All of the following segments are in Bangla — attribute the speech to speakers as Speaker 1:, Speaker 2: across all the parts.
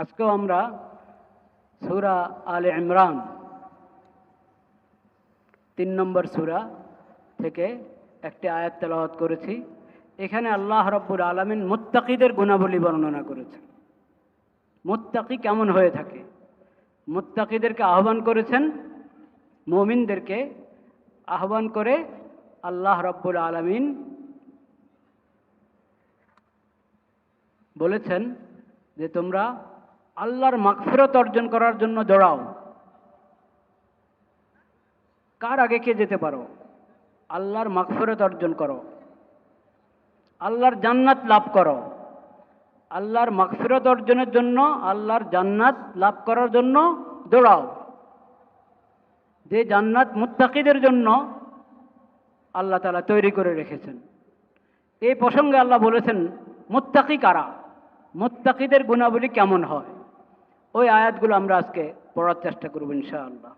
Speaker 1: আজকেও আমরা সুরা আলে ইমরান, তিন নম্বর সুরা থেকে একটি আয়াত তেলাওয়াত করেছি। এখানে আল্লাহ রব্বুল আলমিন মুত্তাকিদের গুণাবলী বর্ণনা করেছেন। মুত্তাকি কেমন হয়ে থাকে? মুত্তাকিদেরকে আহ্বান করেছেন, মমিনদেরকে আহ্বান করে আল্লাহ রব্বুল আলমিন বলেছেন যে তোমরা আল্লাহর মাগফিরত অর্জন করার জন্য দৌড়াও কার আগে কে যেতে পারো? আল্লাহর মাগফিরত অর্জন করো। আল্লাহর জান্নাত লাভ করো। আল্লাহর মাগফিরত অর্জনের জন্য, আল্লাহর জান্নাত লাভ করার জন্য দৌড়াও। যে জান্নাত মুত্তাকিদের জন্য আল্লাহ তালা তৈরি করে রেখেছেন। এই প্রসঙ্গে আল্লাহ বলেছেন, মুত্তাকি কারা? মুত্তাকিদের গুণাবলী কেমন হয়? ওই আয়াতগুলো আমরা আজকে পড়ার চেষ্টা করব ইনশাআল্লাহ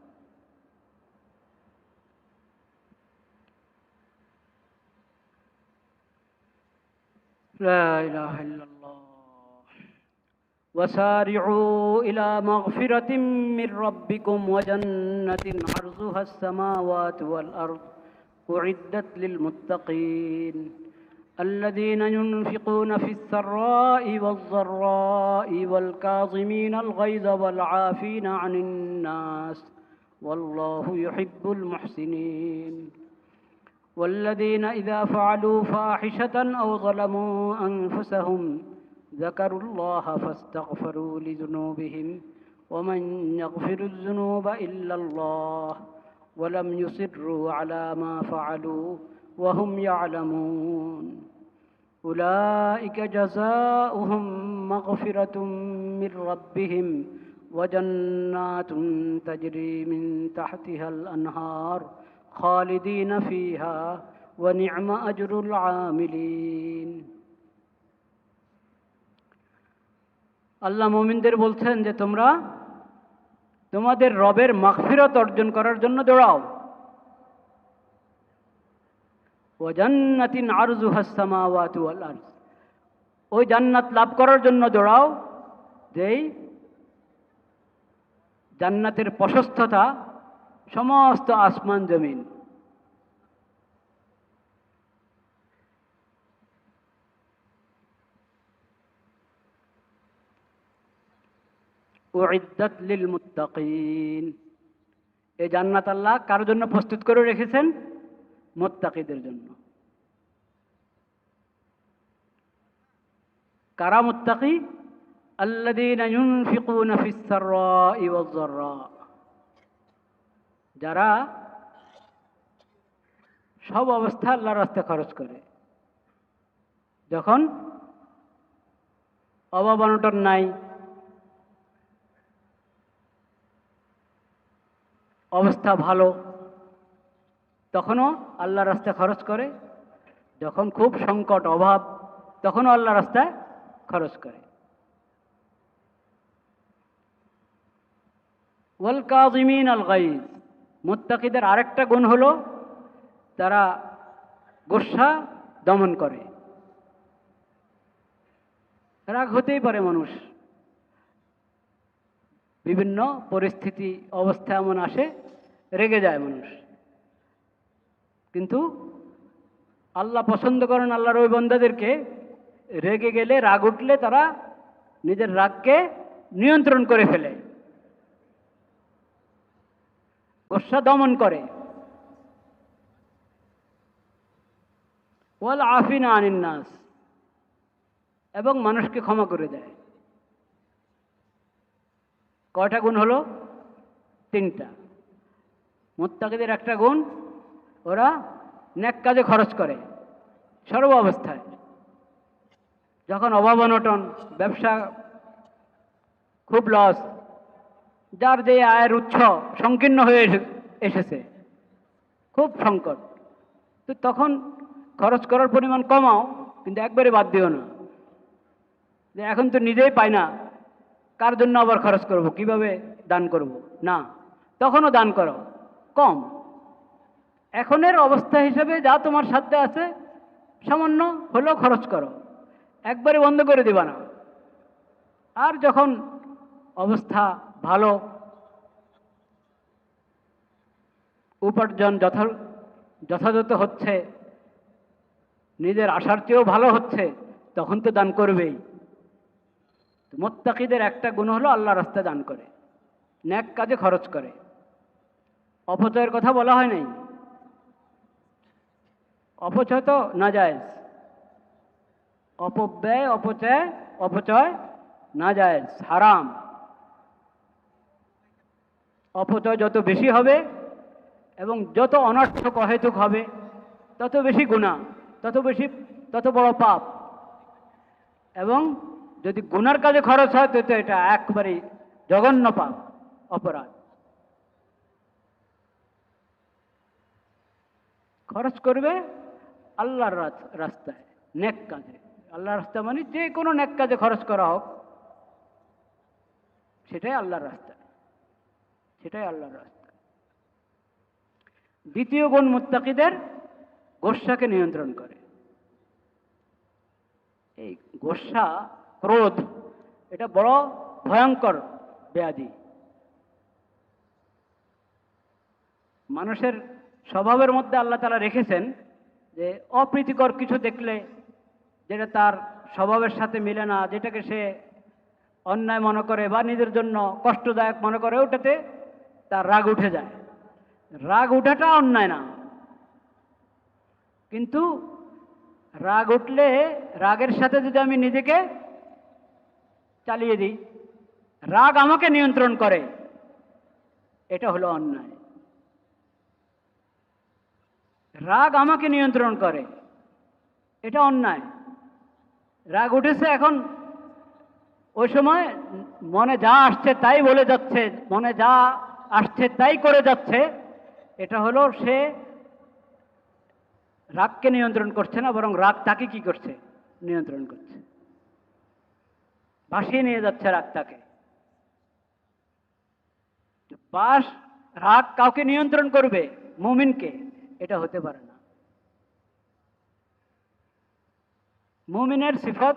Speaker 1: لا إله إلا الله وسارعوا إلى مغفرة من ربكم وجنة عرضها السماوات والأرض أعدت للمتقين الذين ينفقون في السراء والضراء والكاظمين الغيظ والعافين عن الناس والله يحب المحسنين والذين إذا فعلوا فاحشة أو ظلموا أنفسهم ذكروا الله فاستغفروا لذنوبهم ومن يغفر الذنوب إلا الله ولم يصروا على ما فعلوا وهم يعلمون أولئك جزاؤهم مغفرة من ربهم وجنات تجري من تحتها الأنهار خالدين فيها ونعم أجر العاملين আল্লাহ মোমিনদের বলছেন যে তোমরা তোমাদের রবের মাগফিরত অর্জন করার জন্য দৌড়াও ওয়াজান্নাতিন আরজু হাসামাওয়াতু আরজ। ওই জান্নাত লাভ করার জন্য দৌড়াও যেই জান্নাতের প্রশস্ততা, সমস্ত আসমান জমিন। উইদ্দাত লিল মুত্তাকিন। এই জান্নাত আল্লাহ কার জন্য প্রস্তুত করে রেখেছেন? মুত্তাকিদের জন্য। কারা মুত্তাকি? যারা সব অবস্থা আল্লাহর রাস্তায় খরচ করে। যখন অভাব অনটন নাই, অবস্থা ভালো তখনও আল্লাহ রাস্তায় খরচ করে। যখন খুব সংকট, অভাব, তখনও আল্লাহ রাস্তায় খরচ করে। ওয়াল কাজিমিন আল গাইজ মুত্তাকিদের আরেকটা গুণ হলো তারা গোসা দমন করে। রাগ হতেই পারে মানুষ। বিভিন্ন পরিস্থিতি, অবস্থা এমন আসে, রেগে যায় মানুষ। কিন্তু আল্লাহ পছন্দ করেন আল্লাহর ওই বন্দাদেরকে, রেগে গেলে, রাগ উঠলে তারা নিজের রাগকে নিয়ন্ত্রণ করে ফেলে। গোসা দমন করে। ওয়াল আফিনা আনিন্নাস এবং মানুষকে ক্ষমা করে দেয়। কয়টা গুণ হলো? তিনটা। মোত্তাকিদের একটা গুণ ওরা ন্যাক কাজে খরচ করে, সর্ব অবস্থায়। যখন অভাব অনটন, ব্যবসা খুব লস যার যে আয়ের উৎস সংকীর্ণ হয়ে এসেছে, খুব সংকট। তো তখন খরচ করার পরিমাণ কমাও, কিন্তু একবারে বাদ দিও না। যে এখন তো নিজেই পাই না, কার জন্য আবার খরচ করব, কীভাবে দান করব? না, তখনও দান করো, কম। এখনের অবস্থা হিসেবে যা তোমার সাথে আছে, সামান্য হলেও খরচ করো। একবারে বন্ধ করে দিবা না। আর যখন অবস্থা ভালো, উপার্জন যথা, যথাযথ হচ্ছে, নিজের আশার চেয়েও ভালো হচ্ছে, তখন তো দান করবেই। মোত্তাকিদের একটা গুণ হলো আল্লাহ রাস্তায় দান করে, ন্যাক কাজে খরচ করে। অপচয়ের কথা বলা হয় নাই। অপচয় তো না যায়। অপব্যয়, অপচয় অপচয় না যায়। হারাম। অপচয় যত বেশি হবে এবং যত অনর্থক, অহেতুক হবে, তত বেশি গুণা, তত বেশি, তত বড় পাপ। এবং যদি গুনার কাজে খরচ হয় তো এটা একবারে জঘন্য পাপ, অপরাধ। খরচ করবে আল্লাহর রাস্তায়, নেক কাজে। আল্লাহর রাস্তা মানে যে কোনো নেক কাজে খরচ করা হোক, সেটাই আল্লাহর রাস্তা। সেটাই আল্লাহর রাস্তা। দ্বিতীয় গুণ মুত্তাকিদের গোস্বাকে নিয়ন্ত্রণ করে। এই গোস্বা ক্রোধ, এটা বড় ভয়ঙ্কর ব্যাধি। মানুষের স্বভাবের মধ্যে আল্লাহ তালা রেখেছেন যে অপ্রীতিকর কিছু দেখলে যেটা তার স্বভাবের সাথে মিলে না, যেটাকে সে অন্যায় মনে করে বা নিজের জন্য কষ্টদায়ক মনে করে, ওটাতে তার রাগ উঠে যায়। রাগ উঠাটা অন্যায় না। কিন্তু রাগ উঠলে রাগের সাথে যদি আমি নিজেকে চালিয়ে দিই, রাগ আমাকে নিয়ন্ত্রণ করে, এটা হলো অন্যায়। রাগ আমাকে নিয়ন্ত্রণ করে। এটা অন্যায়। রাগ উঠেছে এখন। ওই সময় মনে যা আসছে তাই বলে যাচ্ছে, মনে যা আসছে তাই করে যাচ্ছে। এটা হলো সে রাগকে নিয়ন্ত্রণ করছে না, বরং রাগ তাকে কি করছে? নিয়ন্ত্রণ করছে। ভাসিয়ে নিয়ে যাচ্ছে রাগ তাকে। বাস, রাগ কাউকে নিয়ন্ত্রণ করবে, মুমিনকে। এটা হতে পারে না। মুমিনের সিফত,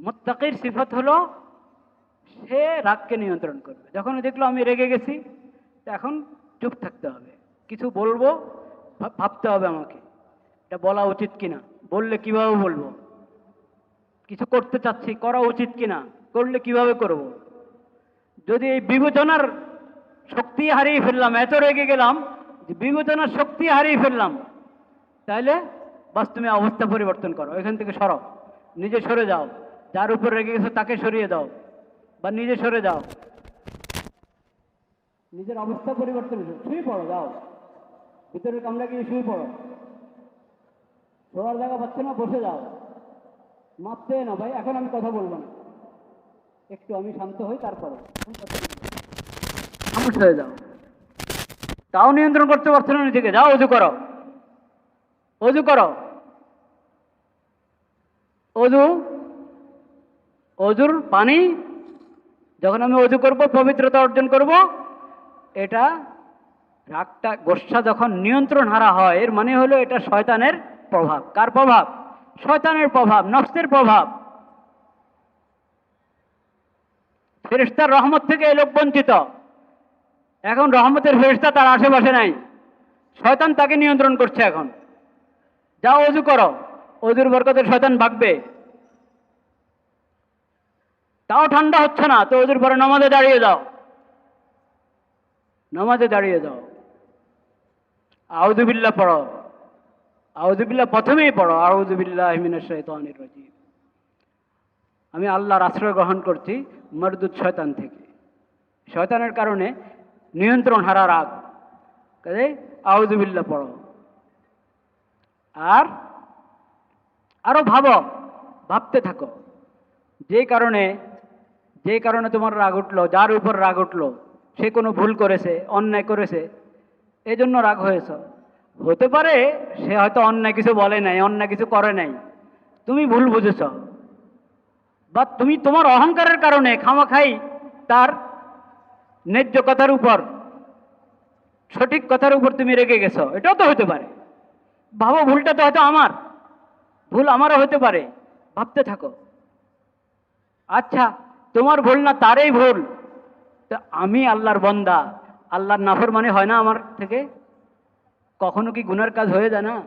Speaker 1: মোত্তাকির সিফত হলো, সে রাগকে নিয়ন্ত্রণ করবে। যখন দেখল আমি রেগে গেছি এখন চুপ থাকতে হবে। কিছু বলব ভাবতে হবে আমাকে। এটা বলা উচিত কিনা? বললে কীভাবে বলব? কিছু করতে চাচ্ছি, করা উচিত কিনা? করলে কীভাবে করব। যদি এই বিবেচনার শক্তি হারিয়ে ফেললাম, এত রেগে গেলাম বিবেচনার শক্তি হারিয়ে ফেললাম। তাহলে বাস তুমি অবস্থা পরিবর্তন করো, এখান থেকে সরো। নিজে সরে যাও। যার উপর রেগে গেছো তাকে সরিয়ে দাও। বা নিজে সরে যাও। নিজের অবস্থা পরিবর্তন শুয়ে পড়ো, যাও। ভিতরের কামরা গিয়ে শুয়ে পড়ো। শোয়ার জায়গা পাচ্ছে না, বসে যাও। মাপতে না ভাই, এখন আমি কথা বলব না। একটু আমি শান্ত হই, তারপরে। খামোশ হয়ে যাও। তাও নিয়ন্ত্রণ করতে পারছ না নিজেকে। যাও, অজু করো। অজু করো। অজু, অজুর পানি যখন আমি অজু করব, পবিত্রতা অর্জন করব, এটা রাগটা, গোসা যখন নিয়ন্ত্রণ হারা হয়, এর মানে হলো এটা শয়তানের প্রভাব। কার প্রভাব? শয়তানের প্রভাব, নফসের প্রভাব। ফেরেস্তার রহমত থেকে এই লোক বঞ্চিত। এখন রহমতের ফেরেস্তা তার আশেপাশে নাই। শয়তান তাকে নিয়ন্ত্রণ করছে এখন। যাও অজু করো, অজুর বরকতে শয়তান ভাগবে। তাও ঠান্ডা হচ্ছে না, তো অজুর পরে নমাজে দাঁড়িয়ে যাও। নমাজে দাঁড়িয়ে যাও। আউদুবিল্লা পড়ো। আউদুবিল্লা প্রথমেই পড়ো আউদুবিল্লাহ শৈতানির আমি আল্লাহর আশ্রয় গ্রহণ করছি মরদুদ শয়তান থেকে। শয়তানের কারণে নিয়ন্ত্রণ হারা রাগ কাজে আউদুবিল্লা পড়ো। আর আরও ভাবো, ভাবতে থাকো। যে কারণে যে কারণে তোমার রাগ উঠল, যার উপর রাগ উঠল, সে কোনো ভুল করেছে, অন্যায় করেছে এই জন্য রাগ হয়েছ। হতে পারে সে হয়তো অন্যায় কিছু বলে নাই, অন্যায় কিছু করে নাই। তুমি ভুল বুঝেছ। বা তুমি তোমার অহংকারের কারণে খামাখাই তার ন্যায্য কথার উপর, সঠিক কথার উপর তুমি রেগে গেছো। এটাও তো হতে পারে। ভাবো, ভুলটা তো হয়তো আমার। ভুল আমারও হতে পারে। ভাবতে থাকো। আচ্ছা তোমার ভুল না তারই ভুল? তো আমি আল্লাহর বন্দা। আল্লাহর নাফর মানে হয় না আমার থেকে? কখনো কি গুনার কাজ হয়ে যায় না?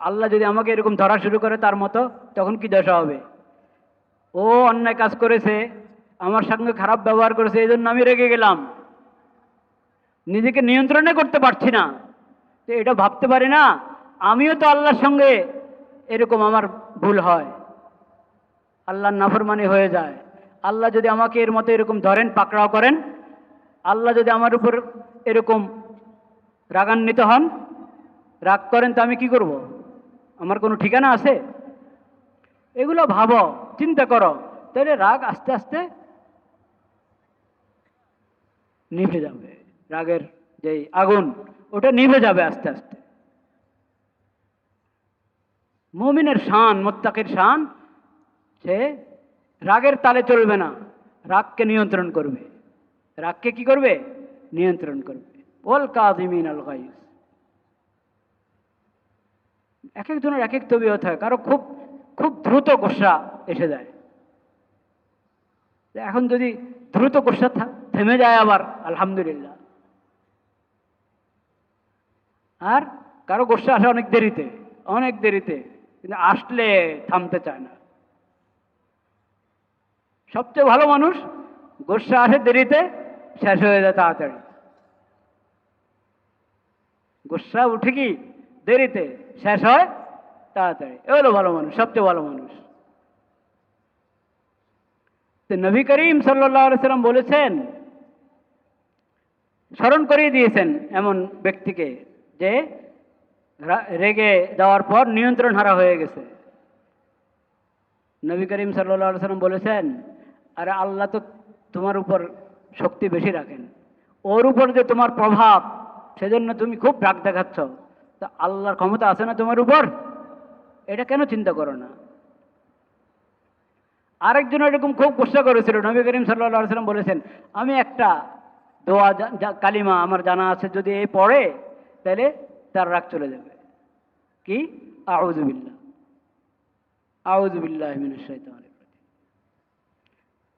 Speaker 1: আল্লাহ যদি আমাকে এরকম ধরা শুরু করে তার মতো, তখন কি দশা হবে? ও অন্যায় কাজ করেছে আমার সঙ্গে খারাপ ব্যবহার করেছে এই জন্য আমি রেগে গেলাম। নিজেকে নিয়ন্ত্রণে করতে পারছি না। তো এটা ভাবতে পারি না, আমিও তো আল্লাহর সঙ্গে এরকম আমার ভুল হয়। আল্লাহর নাফরমানি হয়ে যায়। আল্লাহ যদি আমাকে এর মতো এরকম ধরেন, পাকড়াও করেন, আল্লাহ যদি আমার উপর এরকম রাগান্বিত হন, রাগ করেন, তো আমি কি করব? আমার কোনো ঠিকানা আছে? এগুলো ভাবো, চিন্তা করো। তাহলে রাগ আস্তে আস্তে নিভে যাবে। রাগের যেই আগুন, ওটা নিভে যাবে আস্তে আস্তে। মুমিনের শান, মোত্তাকের শান, সে রাগের তালে চলবে না। রাগকে নিয়ন্ত্রণ করবে। রাগকে কি করবে? নিয়ন্ত্রণ করবে। ওল কাজিমিন আল গাইস এক একজনের এক এক তবিয়ত হয়। কারও খুব খুব দ্রুত গোসা এসে যায়। এখন যদি দ্রুত গোসা থা- থেমে যায় আবার, আলহামদুলিল্লাহ। আর কারও গোসা আসে অনেক দেরিতে অনেক দেরিতে, কিন্তু আসলে থামতে চায় না। সবচেয়ে ভালো মানুষ গোসা আসে দেরিতে, শেষ হয়ে যায় তাড়াতাড়ি। গোসা উঠে কি দেরিতে, শেষ হয় তাড়াতাড়ি। এ হলো ভালো মানুষ, সবচেয়ে ভালো মানুষ। তো নবী করিম সাল্লাহ সাল্লাম বলেছেন স্মরণ করিয়ে দিয়েছেন এমন ব্যক্তিকে যে রেগে যাওয়ার পর নিয়ন্ত্রণ হারা হয়ে গেছে। নবী করিম সাল্লাহ সাল্লাম বলেছেন, আরে আল্লাহ তো তোমার উপর শক্তি বেশি রাখেন। ওর উপর যে তোমার প্রভাব, সেজন্য তুমি খুব রাগ দেখাচ্ছ। তা আল্লাহর ক্ষমতা আছে না তোমার উপর? এটা কেন চিন্তা করো না? আরেকজন এরকম খুব গুসা করেছিল, নবী করিম সাল্লাহ সাল্লাম বলেছেন, আমি একটা দোয়া কালিমা আমার জানা আছে, যদি এই পড়ে, তাহলে তার রাগ চলে যাবে। কি? আউজুবিল্লাহ আউজুবিল্লাহ রাজিম।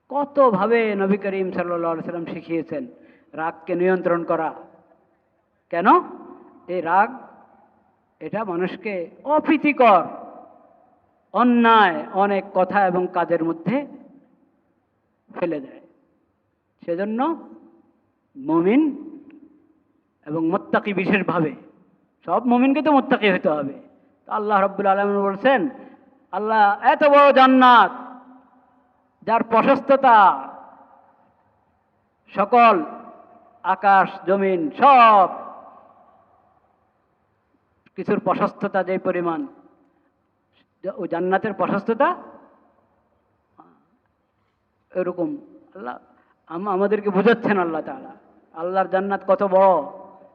Speaker 1: কতভাবে নবী করিম সাল্লাহ সাল্লাম শিখিয়েছেন রাগকে নিয়ন্ত্রণ করা। কেন? এই রাগ, এটা মানুষকে অপ্রীতিকর, অন্যায়, অনেক কথা এবং কাজের মধ্যে ফেলে দেয়। সেজন্য মমিন এবং মোত্তাকি বিশেষভাবে। সব মমিনকে তো মোত্তাকি হতে হবে। আল্লাহ রব্বুল আলমিন বলছেন, আল্লাহ এত বড় জান্নাত, যার প্রশস্ততা, সকল আকাশ, জমিন, সব কিছুর প্রশস্ততা, যে পরিমাণ ও জান্নাতের প্রশস্ততা, এরকম আল্লাহ, আম- আমাদেরকে বোঝাচ্ছেন আল্লাহ তাআলা। আল্লাহর জান্নাত কত বড়?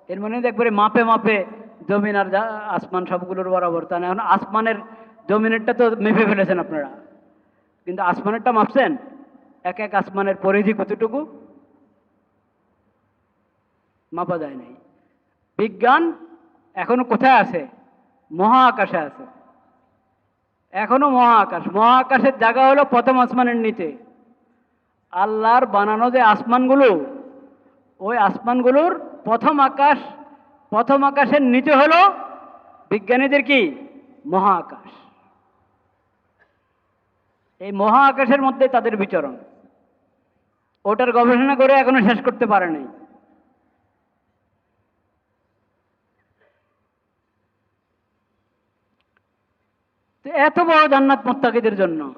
Speaker 1: এর মানে একবারে মাপে মাপে জমিন আর আসমান সবগুলোর বরাবর। তা না এখন আসমানের জমিনেরটা তো মেপে ফেলেছেন আপনারা। কিন্তু আসমানেরটা মাপছেন? এক এক আসমানের পরিধি কতটুকু? মাপা যায় নাই। বিজ্ঞান এখনও কোথায় আছে? মহাকাশে আছে। এখনও মহাকাশ। মহাকাশের জায়গা হলো প্রথম আসমানের নিচে। আল্লাহর বানানো যে আসমানগুলো ওই আসমানগুলোর প্রথম আকাশ, প্রথম আকাশের নিচে হলো বিজ্ঞানীদের কি? মহাকাশ। এই মহাকাশের মধ্যে তাদের বিচরণ। ওটার গবেষণা করে এখনও শেষ করতে পারে নাই। তো এত বড় জান্নাত মোত্তাকিদের জন্য।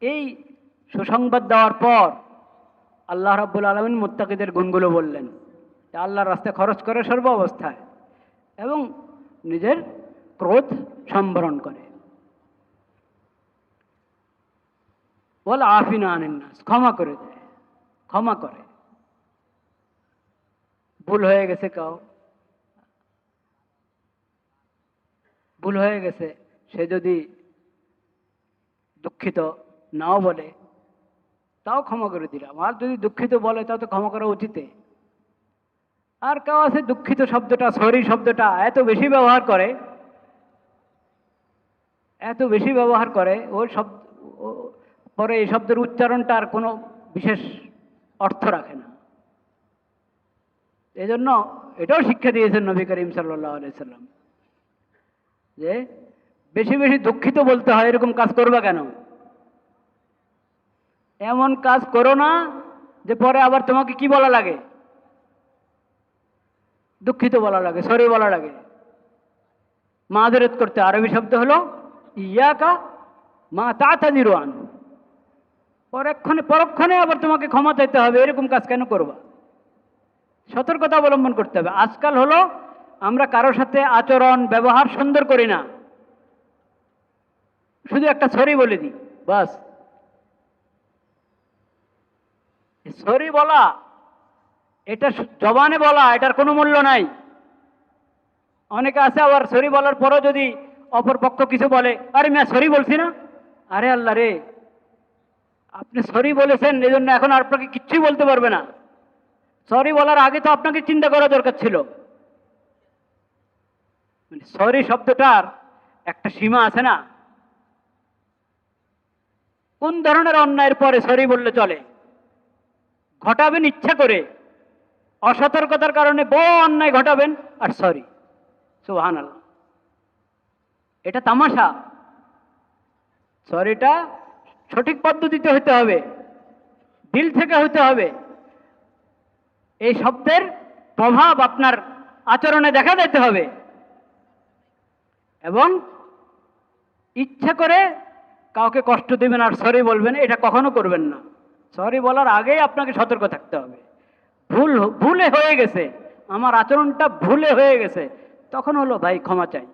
Speaker 1: এই সুসংবাদ দেওয়ার পর আল্লাহ রাব্বুল আলমিন মোত্তাকিদের গুণগুলো বললেন। আল্লাহর রাস্তায় খরচ করে সর্ব অবস্থায় এবং নিজের ক্রোধ সম্বরণ করে। বল আফিনা আনিন্নাস, ক্ষমা করে দেয়, ক্ষমা করে। ভুল হয়ে গেছে কাউ। ভুল হয়ে গেছে, সে যদি দুঃখিত নাও বলে তাও ক্ষমা করে দিলাম। আর যদি দুঃখিত বলে, তাও তো ক্ষমা করা উচিত। আর কেউ আছে, দুঃখিত শব্দটা সরি শব্দটা, এত বেশি ব্যবহার করে, এত বেশি ব্যবহার করে ওই শব্দ পরে এই শব্দের উচ্চারণটা আর কোনো বিশেষ অর্থ রাখে না। এই জন্য এটাও শিক্ষা দিয়েছেন নবী করিম সাল্লাহ আলাইসাল্লাম যে, বেশি বেশি দুঃখিত বলতে হয়, এরকম কাজ করবা কেন? এমন কাজ করো না যে পরে আবার তোমাকে কি বলা লাগে? দুঃখিত বলা লাগে, সরি বলা লাগে। মাদরত করতে আরবি শব্দ হলো, ইয়াকা মা তাতাজিরোয়ান পরক্ষণে পরক্ষণে আবার তোমাকে ক্ষমা চাইতে হবে, এরকম কাজ কেন করবা? সতর্কতা অবলম্বন করতে হবে। আজকাল হলো, আমরা কারোর সাথে আচরণ, ব্যবহার সুন্দর করি না। শুধু একটা সরি বলে দিই, বাস। সরি বলা, এটা জবানে বলা, এটার কোনো মূল্য নাই। অনেকে আছে আবার সরি বলার পরও যদি অপর পক্ষ কিছু বলে, আরে মিয়া, সরি বলছি না? আরে আল্লাহ রে, আপনি সরি বলেছেন এই জন্য এখন আপনাকে কিচ্ছুই বলতে পারবে না। সরি বলার আগে তো আপনাকে চিন্তা করা দরকার ছিল। মানে সরি শব্দটার একটা সীমা আছে না? কোন ধরনের অন্যায়ের পরে সরি বললে চলে? ঘটাবেন ইচ্ছা করে। অসতর্কতার কারণে বড় অন্যায় ঘটাবেন। আর সরি সুহান এটা তামাশা। সরিটা সঠিক পদ্ধতিতে হতে হবে। দিল থেকে হতে হবে। এই শব্দের প্রভাব আপনার আচরণে দেখা যেতে হবে। এবং ইচ্ছা করে কাউকে কষ্ট দেবেন আর সরি বলবেন, এটা কখনো করবেন না। সরি বলার আগেই আপনাকে সতর্ক থাকতে হবে। ভুল, ভুলে হয়ে গেছে। আমার আচরণটা ভুলে হয়ে গেছে। তখন হলো, ভাই, ক্ষমা চাই।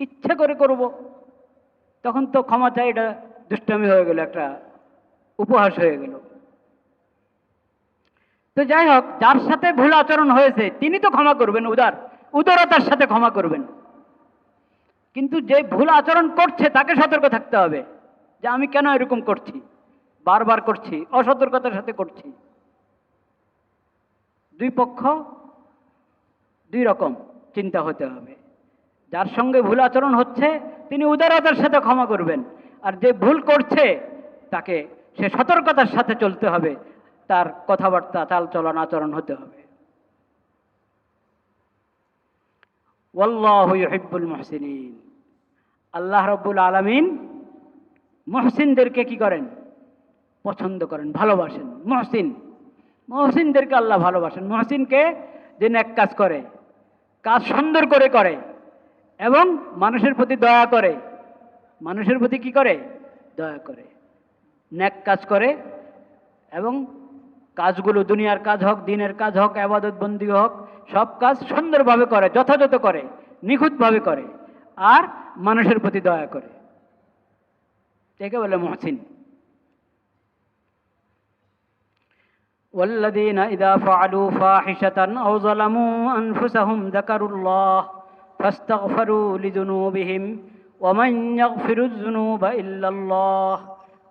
Speaker 1: ইচ্ছে করে করব। তখন তো ক্ষমা চাই এটা দুষ্টামি হয়ে গেল, একটা উপহাস হয়ে গেল। তো যাই হোক, যার সাথে ভুল আচরণ হয়েছে, তিনি তো ক্ষমা করবেন, উদার। উদারতার সাথে ক্ষমা করবেন। কিন্তু যে ভুল আচরণ করছে, তাকে সতর্ক থাকতে হবে যে, আমি কেন এরকম করছি? বারবার করছি, অসতর্কতার সাথে করছি। দুই পক্ষ, দুই রকম চিন্তা হতে হবে। যার সঙ্গে ভুল আচরণ হচ্ছে, তিনি উদারতার সাথে ক্ষমা করবেন। আর যে ভুল করছে, তাকে সে সতর্কতার সাথে চলতে হবে। তার কথাবার্তা চাল চলন, আচরণ হতে হবে। ওয়াল্লাহু ইউহিব্বুল মুহসিনিন। আল্লাহ রব্বুল আলামিন মহসিনদেরকে কি করেন? পছন্দ করেন, ভালোবাসেন। মহসিন, মহসিনদেরকে আল্লাহ ভালোবাসেন। মহসিনকে যে এক কাজ করে, কাজ সুন্দর করে করে এবং মানুষের প্রতি দয়া করে, মানুষের প্রতি কি করে? দয়া করে। ন্যাক কাজ করে এবং কাজগুলো দুনিয়ার কাজ হোক, দিনের কাজ হোক, আবাদত বন্দি হোক, সব কাজ সুন্দরভাবে করে, যথাযথ করে, নিখুঁতভাবে করে, আর মানুষের প্রতি দয়া করে। একে বলে মহসিন। والذين إذا فعلوا فاحشة أو ظلموا أنفسهم ذكروا الله فاستغفروا لذنوبهم ومن يغفر الذنوب إلا الله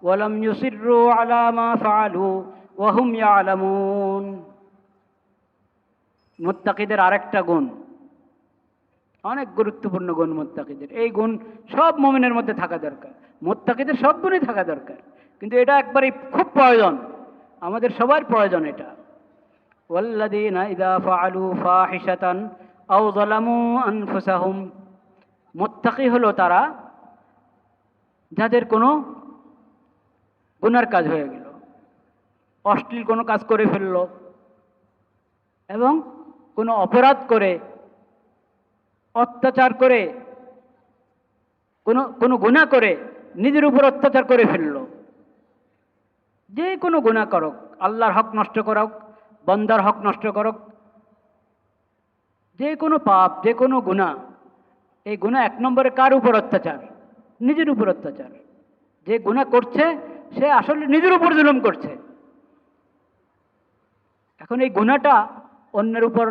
Speaker 1: ولم يصروا على ما فعلوا وهم يعلمون মুত্তাকিদের আরেকটা গুণ অনেক গুরুত্বপূর্ণ গুণ মোত্তাকিদের এই গুণ সব মমিনের মধ্যে থাকা দরকার মোত্তাকিদের সব গুণই থাকা দরকার কিন্তু এটা একবারে খুব প্রয়োজন আমাদের সবার প্রয়োজন এটা والذين إذا فعلوا فاحشة أو ظلموا أنفسهم মুত্তাকি হলো তারা যাদের কোনো গুনার কাজ হয়ে গেল অশ্লীল কোনো কাজ করে ফেলল এবং কোনো অপরাধ করে অত্যাচার করে কোনো কোনো গুণা করে নিজের উপর অত্যাচার করে ফেলল যে কোনো গুণা করক, আল্লাহর হক নষ্ট করক, বন্দার হক নষ্ট করক, যে কোনো পাপ, যে কোনো গুণা এই গুণা এক নম্বরে কার উপর অত্যাচার? নিজের উপর অত্যাচার। যে গুণা করছে, সে আসলে নিজের উপর জুলুম করছে। এখন এই গুণাটা অন্যের উপর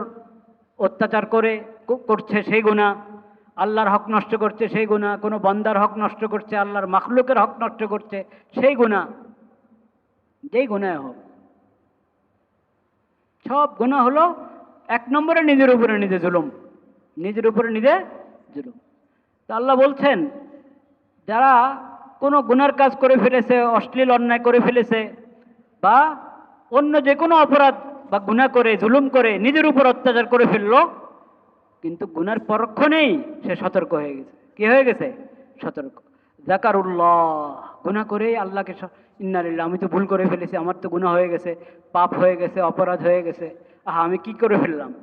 Speaker 1: অত্যাচার করে করছে সেই গুণা আল্লাহর হক নষ্ট করছে সেই গুণা কোনো বন্দার হক নষ্ট করছে, আল্লাহর মাখলুকের হক নষ্ট করছে সেই গুণা যেই গুণায় হোক। সব গুণা হলো এক নম্বরে নিজের উপরে নিজে জুলুম, নিজের উপরে নিজে জুলুম। তা আল্লাহ বলছেন, যারা কোনো গুনার কাজ করে ফেলেছে, অশ্লীল অন্যায় করে ফেলেছে, বা অন্য যে কোনো অপরাধ বা গুনাহ করে, জুলুম করে, নিজের উপর অত্যাচার করে ফেলল, কিন্তু গুনার পরক্ষণেই সে সতর্ক হয়ে গেছে। কি হয়ে গেছে? সতর্ক। জাকারুল্লাহ গুনাহ করেই আল্লাহকে ইন্নালিল্লাহ, আমি তো ভুল করে ফেলেছি, আমার তো গুনাহ হয়ে গেছে, পাপ হয়ে গেছে, অপরাধ হয়ে গেছে। আহা, আমি কি করে ফেললাম?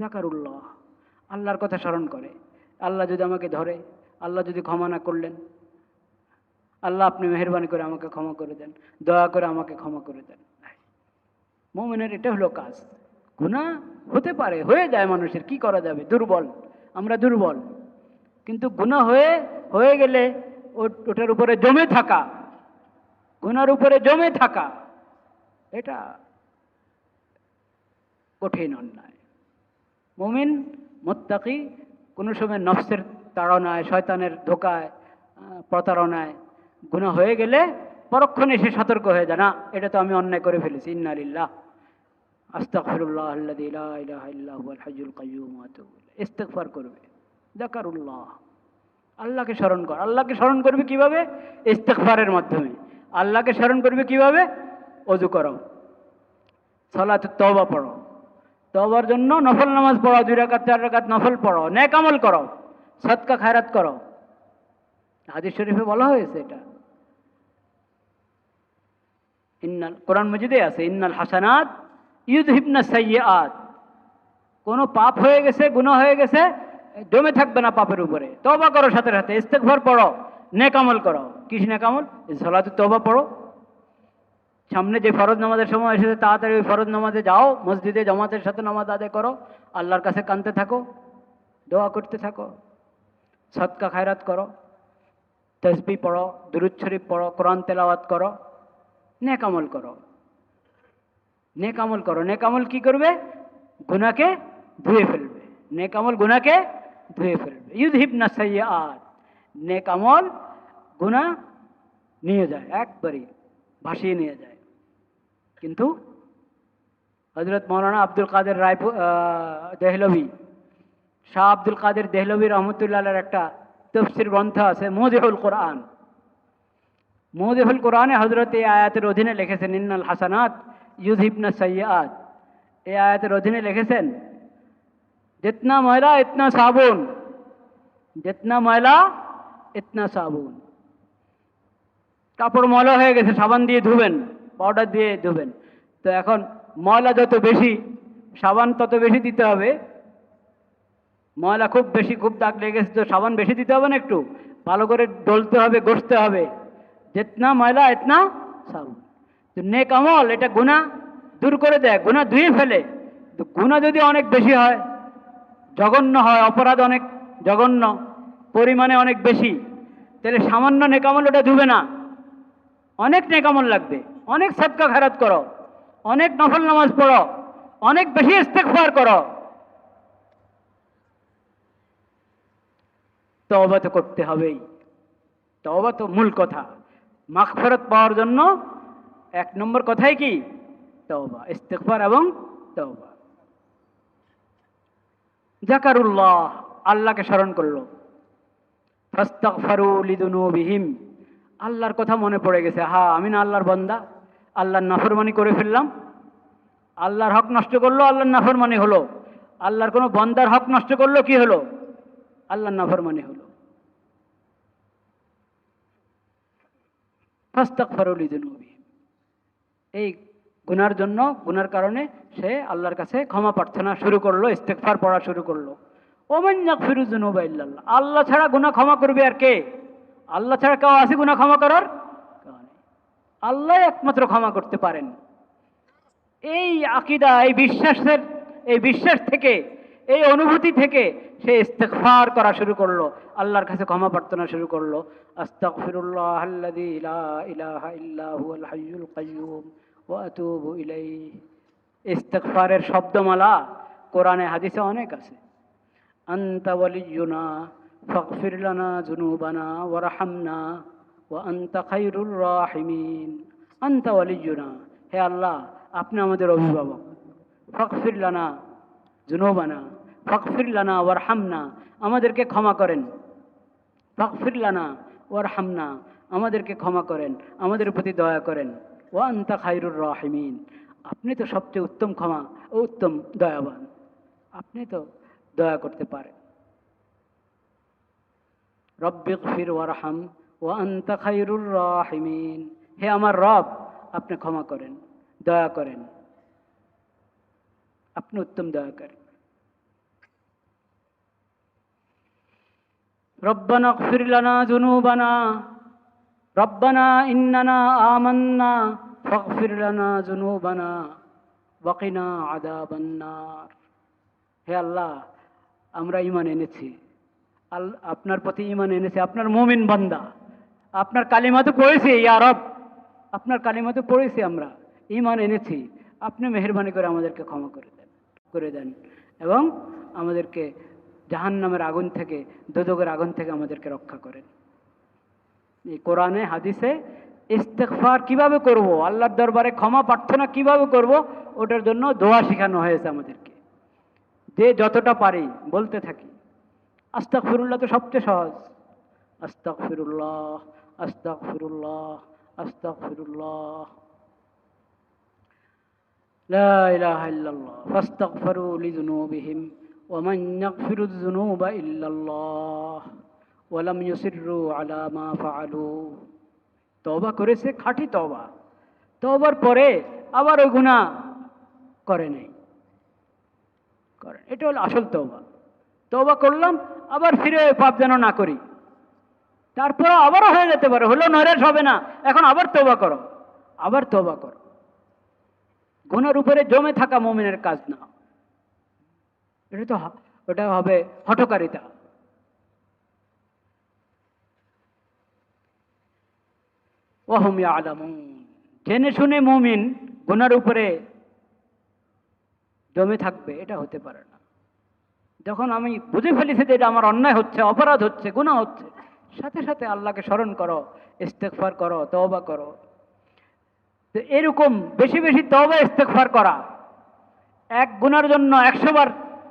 Speaker 1: জাকারুল্লাহ, আল্লাহর কথা স্মরণ করে। আল্লাহ যদি আমাকে ধরে, আল্লাহ যদি ক্ষমা না করলেন, আল্লাহ আপনি মেহরবানি করে আমাকে ক্ষমা করে দেন, দয়া করে আমাকে ক্ষমা করে দেন। মোমেনের এটা হলো কাজ। গুণা হতে পারে, হয়ে যায় মানুষের, কি করা যাবে? দুর্বল, আমরা দুর্বল। কিন্তু গুণা হয়ে হয়ে গেলে ওটার উপরে জমে থাকা। গুনার উপরে জমে থাকা। এটা কঠিন অন্যায়। মুমিন, মোত্তাকি, কোনো সময় নফসের তাড়নায়, শয়তানের ধোকায় প্রতারণায় গুনাহ হয়ে গেলে পরক্ষণে সে সতর্ক হয়ে যায়, না, এটা তো আমি অন্যায় করে ফেলেছি ইন্নালিল্লাহ আস্তাগফিরুল্লাহ আল্লাযী লা ইলাহা ইল্লা হুয়াল হাইয়ুল কাইয়্যুম। ওয়া আতুবু ইলাইহি। ইস্তিগফার করবে। যাকারুল্লাহ। আল্লাহকে স্মরণ কর। আল্লাহকে স্মরণ করবে কীভাবে? ইস্তেগফারের মাধ্যমে। আল্লাহকে স্মরণ করবে কীভাবে? অজু করো। সলাতে তওবা পড়ো। তওবার জন্য নফল নামাজ পড়ো, দুই রাকাত, চার রাকাত নফল পড়ো। নেক আমল করো। সৎকা খায়রাত করো। হাদিস শরীফে বলা হয়েছে এটা। ইন্নাল, কোরআন মজিদে আছে, ইন্নাল হাসানাত ইউদহিবনা সাইয়্যাত। কোনো পাপ হয়ে গেছে, গুনাহ হয়ে গেছে জমে থাকবে না পাপের উপরে। তবা করো সাথে সাথে ইস্তেকভার পড়ো নেকামল করো। কিস নেকামল সলাতে তবা পড়ো। সামনে যে ফরজ নামাজের সময় এসেছে, তাড়াতাড়ি ওই ফরজ নামাজে যাও, মসজিদে, জামাতের সাথে নামাজ আদায় করো, আল্লাহর কাছে কানতে থাকো, দোয়া করতে থাকো সৎকা খায়রাত করো, তসবি পড়ো, দুরুদ শরীফ পড়ো, কোরআন তেলাওয়াত করো নেকামল করো। নেকামল করো। নেকামল কি করবে? গুনাকে ধুয়ে ফেলবে। নেকামল গুনাকে ধুয়ে ফেলবে। ইউদহিব না সাইয়াত নেকামল গুনা নিয়ে যায়, একবারই ভাসিয়ে নিয়ে যায়। কিন্তু হজরত মৌলানা আব্দুল কাদের রায়পুর দেহলভি, শাহ আব্দুল কাদের দেহলভি রহমতুল্লাহের একটা তফসির গ্রন্থ আছে মোদেহুল কোরআন। মোদেহুল কোরআনে হজরত এই আয়াতের অধীনে লিখেছেন, ইন্নাল হাসানাত ইউদহিবনা সৈয়াদ এই আয়াতের অধীনে লিখেছেন जितना मैला इतना साबुन जितना मैला इतना साबुन কাপড় ময়লা হয়ে গেছে সাবান দিয়ে ধুবেন পাউডার দিয়ে ধুবেন তো এখন ময়লা যত বেশি সাবান তত বেশি দিতে হবে ময়লা খুব বেশি খুব দাগ লেগেছে তো সাবান বেশি দিতে হবে না একটু ভালো করে ডলতে হবে ঘষতে হবে যেতনা ময়লা এতনা সাবুন তো নেক আমল এটা গুণা দূর করে দেয় গুণা ধুয়ে ফেলে তো গুণা যদি অনেক বেশি হয় জঘন্য হয়, অপরাধ অনেক, জঘন্য, পরিমাণে অনেক বেশি। তাহলে সামান্য নেকামল ওটা ধুবে না। অনেক নেকামল লাগবে, অনেক সৎকা খারাত করো, অনেক নফল নামাজ পড়ো, অনেক বেশি ইস্তেকফার করো। তবা তো করতে হবেই। তওবা তো মূল কথা। মাগফিরাত পাওয়ার জন্য এক নম্বর কথাই কি? তওবা, ইস্তেগফার এবং তওবা। জাকারুল্লাহ আল্লাহকে স্মরণ করল। ফাস্তাগফারু লিদুনুবিহিম। আল্লাহর কথা মনে পড়ে গেছে হা আমি না আল্লাহর বন্দা? আল্লাহর নাফরমানি করে ফেললাম। আল্লাহর হক নষ্ট করল, আল্লাহর নাফরমানি হলো। আল্লাহর কোনো বন্দার হক নষ্ট করল, কি হলো? আল্লাহর নাফরমানি হলো। লিদুনুবিহিম। এই গুনার জন্য, গুনার কারণে সে আল্লাহর কাছে ক্ষমা প্রার্থনা শুরু করল ইস্তেকফার পড়া শুরু করল। ওমান ইয়াগফিরুযুনুবা ইল্লাল্লাহ। আল্লাহ ছাড়া গুনাহ ক্ষমা করবে আর কে? আল্লাহ ছাড়া কেউ আছে গুনাহ ক্ষমা করার? আল্লাহ একমাত্র ক্ষমা করতে পারেন। এই আকিদা, এই বিশ্বাসের, এই বিশ্বাস থেকে, এই অনুভূতি থেকে সে ইস্তেগফার করা শুরু করল, আল্লাহর কাছে ক্ষমা প্রার্থনা শুরু করল। আস্তাগফিরুল্লাহ আল্লাযী লা ইলাহা ইল্লা হুয়াল হাইয়ুল কাইয়্যুম। ওয়া আতুবু ইলাইহি। ইস্তেগফারের শব্দমালা কোরআনে, হাদিসে অনেক আছে। আনতা ওয়ালিয়ুনা, ফাগফির লানা যুনুবানা ওয়ারহামনা ওয়া আনতা খায়রুর রাহিমিন। আনতা ওয়ালিয়ুনা, হে আল্লাহ, আপনি আমাদের অভিভাবক। ফকফির লানা জুনুবানা ফকফির লানা ওয়ারহামনা আমাদেরকে ক্ষমা করেন। ফকফির লানা ওর হামনা আমাদেরকে ক্ষমা করেন, আমাদের প্রতি দয়া করেন। ওয়ান্তা খাইরুর রাহিমিন। আপনি তো সবচেয়ে উত্তম ক্ষমা ও উত্তম দয়াবান। আপনি তো দয়া করতে পারেন। রব্বিক ফির ওয়ারহাম ও আন্তা খাইরুর রাহিমিন। হে আমার রব, আপনি ক্ষমা করেন, দয়া করেন। আপনি উত্তম দয়া করেন রব্বানা ফিরলানা জুনুবানা। রব্বানা ইন্নানা আমান্না ফকফির লানা জুনুবানা ওয়াকিনা আদাবান্নার হে আল্লাহ, আমরা ইমান এনেছি। আল আপনার প্রতি ইমান এনেছি, আপনার মোমিন বান্দা। আপনার কালিমা তো পড়েছি, ইয়া রব। আপনার কালিমা তো পড়েছি আমরা। ইমান এনেছি। আপনি মেহরবানি করে আমাদেরকে ক্ষমা করে দেন। করে দেন। এবং আমাদেরকে জাহান্নামের আগুন থেকে, দোদকের আগুন থেকে আমাদেরকে রক্ষা করেন। কোরআনে হাদিসে ইস্তেকফার কিভাবে করব আল্লাহর দরবারে ক্ষমা প্রার্থনা কিভাবে করব ওটার জন্য দোয়া শেখানো হয়েছে আমাদেরকে যে যতটা পারি বলতে থাকি আস্তাক ফিরুল্লাহ তো সবচেয়ে সহজ আস্তাক ফিরুল্লাহ আস্তাক ফিরুল্লাহ আস্তাক ফিরুল্লাহ لا إله إلا الله فاستغفروا لذنوبهم ومن يغفر الذنوب إلا الله ওয়ালাম ইউসিরু আলামা ফালু তবা করেছে, খাঁটি তবা তবার পরে আবার ওই গুণা করে নেই। এটা হলো আসল তবা তবা করলাম, আবার ফিরে পাপ যেন না করি। তারপর আবারও হয়ে যেতে পারে। হলো নরেশ হবে না। এখন আবার তবা করো। আবার তবা করো। গুণার উপরে জমে থাকা মোমিনের কাজ না। এটা তো ওটা হবে হঠকারিতা। ওহম আলামুন জেনে শুনে মুমিন গুনার উপরে জমে থাকবে, এটা হতে পারে না। যখন আমি বুঝে ফেলেছি যে এটা আমার অন্যায় হচ্ছে, অপরাধ হচ্ছে, গুনাহ হচ্ছে, সাথে সাথে আল্লাহকে স্মরণ করো ইস্তেকফার করো, তওবা করো। তো এরকম বেশি বেশি তওবা ইস্তেকফার করা। এক গুনার জন্য একশো বার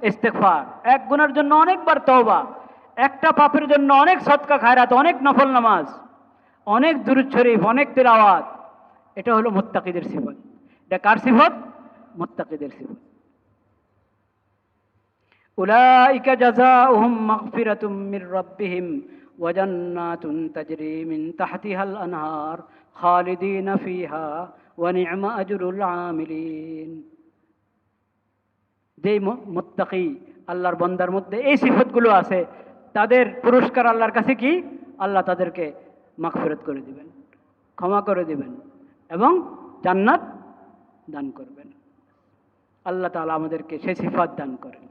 Speaker 1: ইস্তেকফার এক গুনার জন্য অনেকবার তওবা, একটা পাপের জন্য অনেক সৎকা খায়রাত, অনেক নফল নামাজ। অনেক দুরুদ শরীফ, অনেক তেলাওয়াত। এটা হলো মোত্তাকিদের সিফত। এটা কার সিফত? মোত্তাকিদের সিফত। উলাইকা জাযাউহুম মাগফিরাতুম মির রাব্বিহিম ওয়া জান্নাতুন তাজরি মিন তাহতিহাল আনহার খালিদিনা ফিহা ওয়া নি'মা আজরুল আমিলিন। ম- মুত্তাকি আল্লাহর বন্দার মধ্যে এই সিফতগুলো আছে, তাদের পুরস্কার আল্লাহর কাছে কি? আল্লাহ তাদেরকে মাগফিরাত করে দিবেন, ক্ষমা করে দিবেন এবং জান্নাত দান করবেন। আল্লাহ তালা আমাদেরকে সে সিফাত দান করেন।